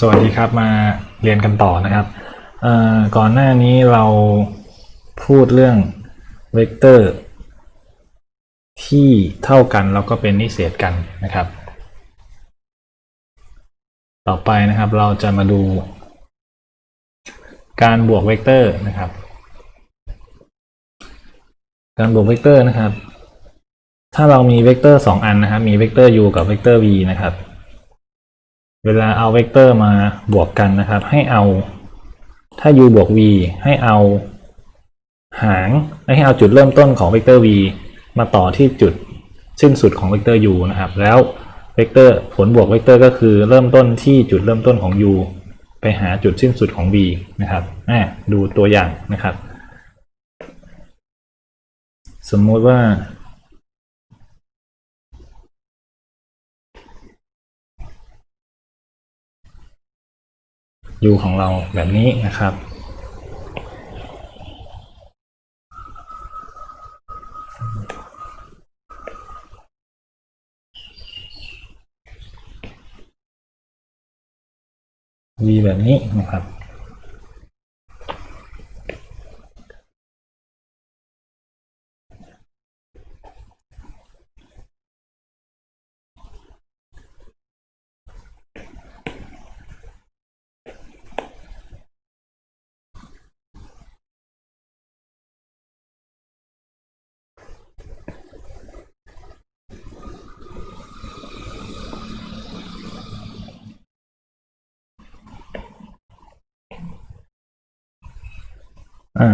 สวัสดีครับมาเรียนกันต่อนะครับก่อนหน้านี้เราพูดเรื่องเวกเตอร์ที่เท่ากันแล้วก็เป็นนิเศษกันนะครับ ต่อไปนะครับเราจะมาดู การบวกเวกเตอร์นะครับ การบวกเวกเตอร์นะครับ ถ้าเรามีเวกเตอร์สองอันนะครับ มีเวกเตอร์ u กับเวกเตอร์ v นะครับ เวลาเอาเวกเตอร์มาบวกกันนะครับ ให้เอา ถ้า u บวก v ให้เอาหางให้เอาจุดเริ่มต้นของเวกเตอร์ v มาต่อที่จุดสิ้นสุดของเวกเตอร์ u นะครับ แล้วเวกเตอร์ผลบวกเวกเตอร์ก็คือเริ่มต้นที่จุดเริ่มต้นของ u ไปหาจุดสิ้นสุดของ v นะครับอะดูตัวอย่างนะครับ สมมติว่า u ของเราแบบนี้นะครับ v แบบนี้นะครับ อ่า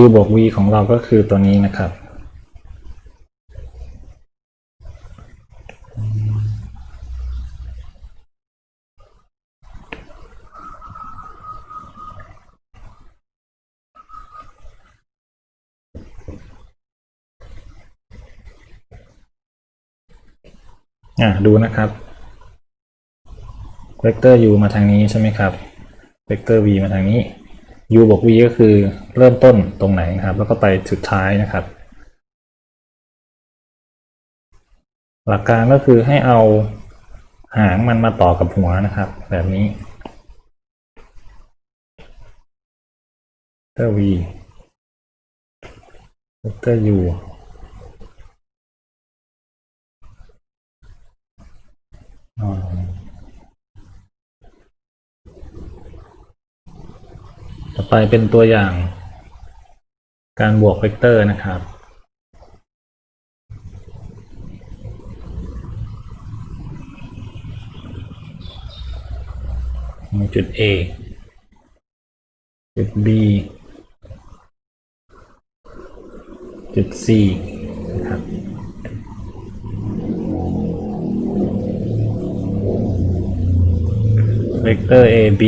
u บวก v ของเราก็คือตัวนี้นะครับ อ่าดูนะครับ เวกเตอร์ u มาทางนี้ใช่ไหมครับ เวกเตอร์ v มาทางนี้ u บวก v ก็คือเริ่มต้นตรงไหนนะครับ แล้วก็ไปสุดท้ายนะครับ หลักการก็คือให้เอาหางมันมาต่อกับหัวนะครับ แบบนี้เตอร์ v เวกเตอร์ u อ่า ต่อ ไปเป็นตัวอย่าง การบวกเวกเตอร์นะครับ จุด A จุด B จุด C นะครับเวกเตอร์ AB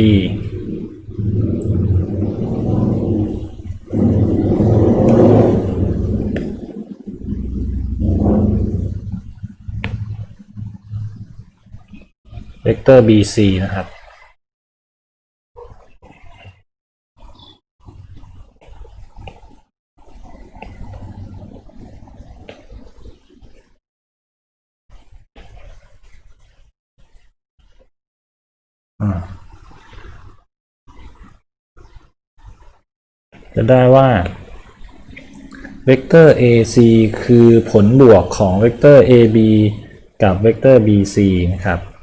เวกเตอร์ BC นะครับ จะได้ว่าเวกเตอร์ AC คือผลบวกของเวกเตอร์ AB กับเวกเตอร์ BC นะครับ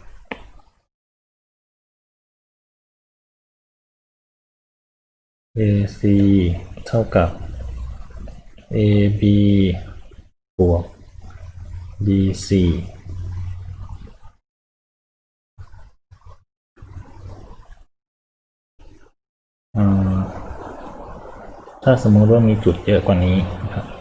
AC เท่ากับ AB บวก BC อ่าถ้าสมมติว่ามีจุดเยอะกว่านี้นะครับ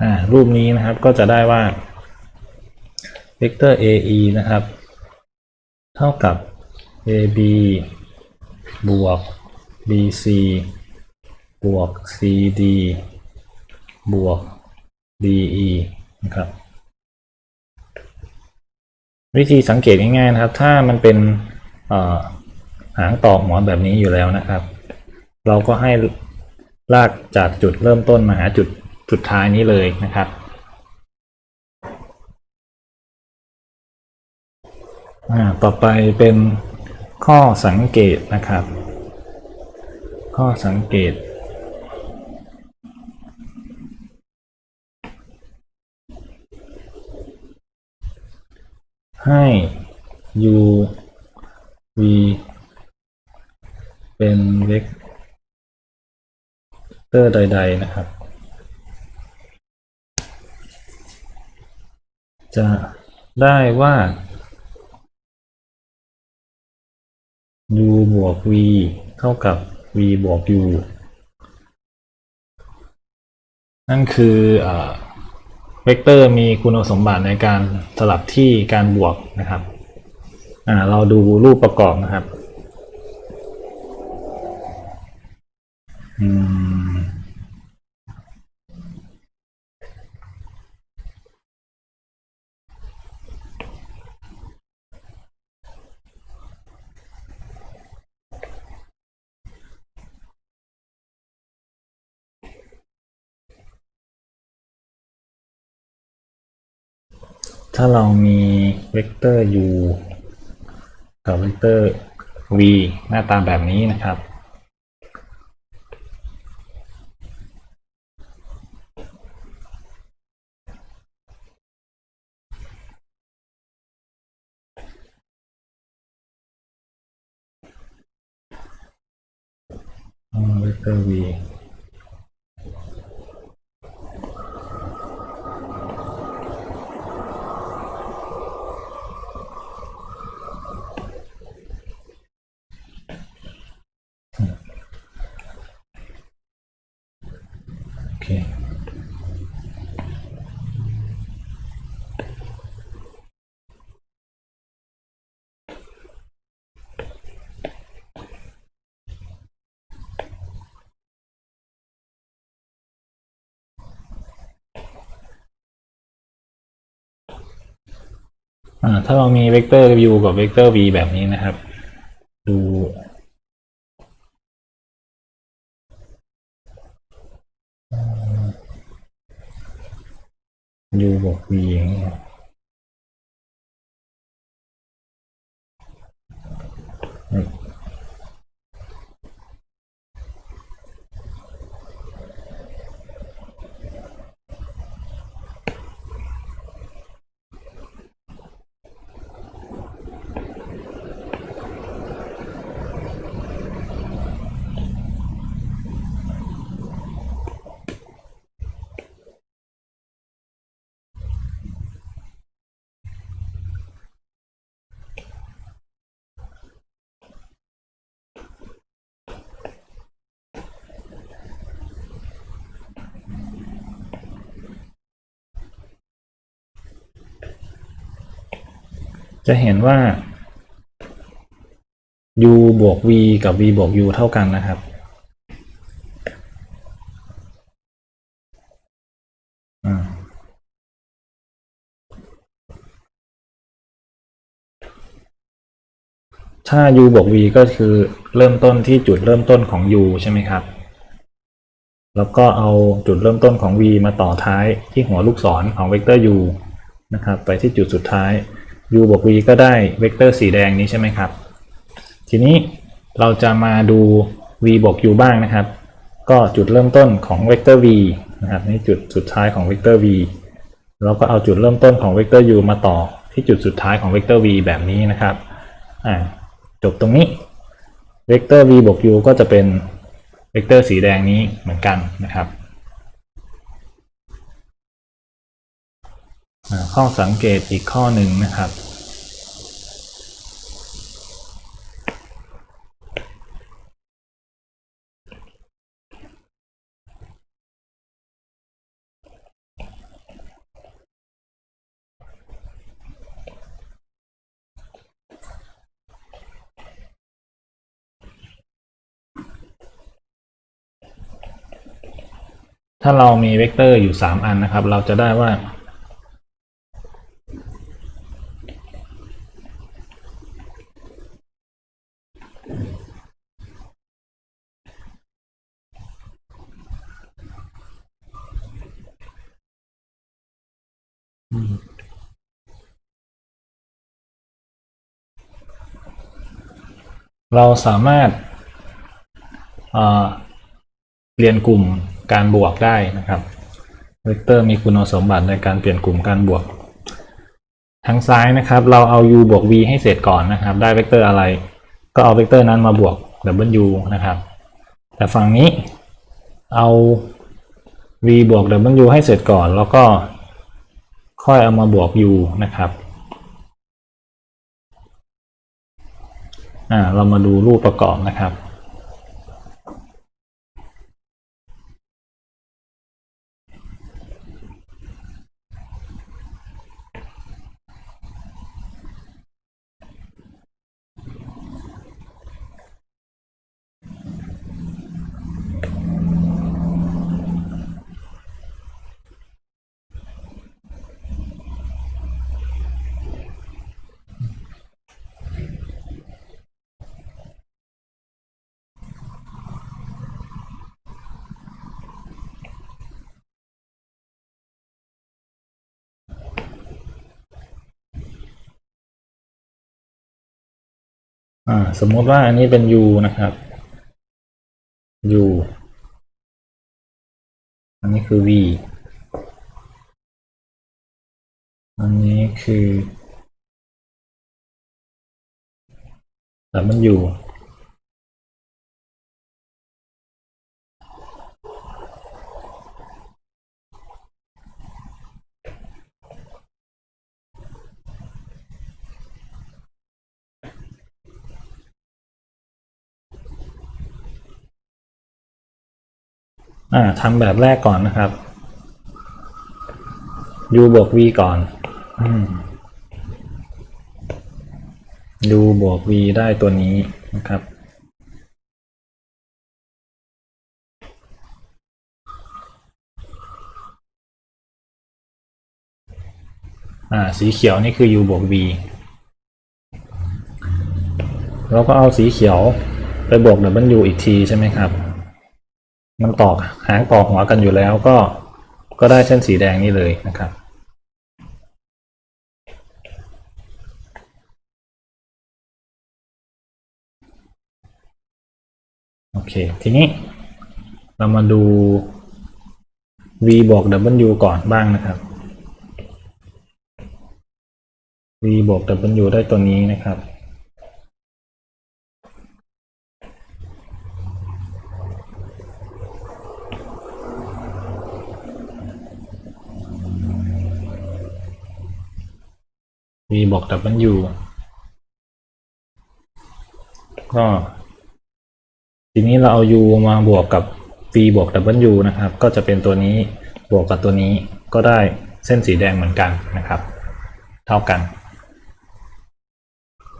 อ่ารูปนี้นะครับก็จะได้ว่าเวกเตอร์ ae นะครับ เท่ากับ ab บวก bc บวก cd บวก de นะครับ วิธีสังเกตง่ายๆนะครับ ถ้ามันเป็นหางตอกหมอนแบบนี้อยู่แล้วนะครับ เราก็ให้ลากจากจุดเริ่มต้นมาหาจุด สุดท้ายนี้เลยนะครับ ต่อไปเป็นข้อสังเกตนะครับ ข้อสังเกต ให้ u v เป็นเวกเตอร์ใด ๆ นะครับ จะได้ว่า u บวก v เท่ากับ v บวก u นั่นคือเอเวกเตอร์มีคุณสมบัติในการสลับที่การบวกนะครับ เราดูรูปประกอบนะครับ อืม ถ้าเรามีเวกเตอร์ u กับเวกเตอร์ v หน้าตาแบบนี้นะครับ เวกเตอร์ v เคถ้าเรามีเวกเตอร์ u กับเวกเตอร์ v แบบนี้นะครับ ดู u บวก v อย่างนี้ย จะเห็นว่า u บวก v กับ v บวก u เท่ากันนะครับถ้า u บวก v ก็คือเริ่มต้นที่จุดเริ่มต้นของ u ใช่ไหมครับ แล้วก็เอาจุดเริ่มต้นของ v มาต่อท้ายที่หัวลูกศรของเวกเตอร์ u นะครับ ไปที่จุดสุดท้าย u บวก v ก็ได้เวกเตอร์สีแดงนี้ใช่ไหมครับ ทีนี้เราจะมาดู v บวก u บ้างนะครับ ก็จุดเริ่มต้นของเวกเตอร์ v นะครับนี่จุดสุดท้ายของเวกเตอร์ v แล้วก็เอาจุดเริ่มต้นของเวกเตอร์ u มาต่อที่จุดสุดท้ายของเวกเตอร์ v แบบนี้นะครับอ่าจบตรงนี้เวกเตอร์ v บวก u ก็จะเป็นเวกเตอร์สีแดงนี้เหมือนกันนะครับ ข้อสังเกตอีกข้อหนึ่งนะครับ ถ้าเรามีเวกเตอร์อยู่ 3 อันนะครับ เราจะได้ว่า เราสามารถเอ่อเรียนกลุ่มการบวกได้นะครับ เวกเตอร์มีคุณสมบัติในการเปลี่ยนกลุ่มการบวก ทางซ้ายนะครับ เราเอา u บวก v ให้เสร็จก่อนนะครับ ได้เวกเตอร์อะไร ก็เอาเวกเตอร์นั้นมาบวก w นะครับ แต่ฝั่งนี้เอา v บวก w ให้เสร็จก่อน แล้วก็ ค่อยเอามาบวก u นะครับอ่าเรามาดูรูปประกอบนะครับ อ่า สมมติว่าอันนี้เป็น u นะครับ u อันนี้คือ v อันนี้คือแต่มันอยู่าทำแบบแรกก่อนนะครับ u บวก v ก่อนอ u บวก v ได้ตัวนี้นะครับ อ่า สีเขียวนี่คือ u บวก v เราก็เอาสีเขียวไปบวก w อีกทีใช่ไหมครับ มันต่อหางต่อหัวกันอยู่แล้วก็ก็ได้เส้นสีแดงนี่เลยนะครับ โอเค ทีนี้เรามาดู v บวก w ก่อนบ้างนะครับ v บวก w ได้ตัวนี้นะครับ v บวก w ก็ ทีนี้เราเอา u มาบวกกับ v บวก w นะครับ ก็จะเป็นตัวนี้บวกกับตัวนี้ก็ได้เส้นสีแดงเหมือนกันนะครับ เท่ากัน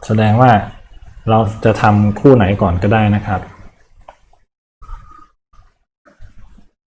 แสดงว่าเราจะทำคู่ไหนก่อนก็ได้นะครับ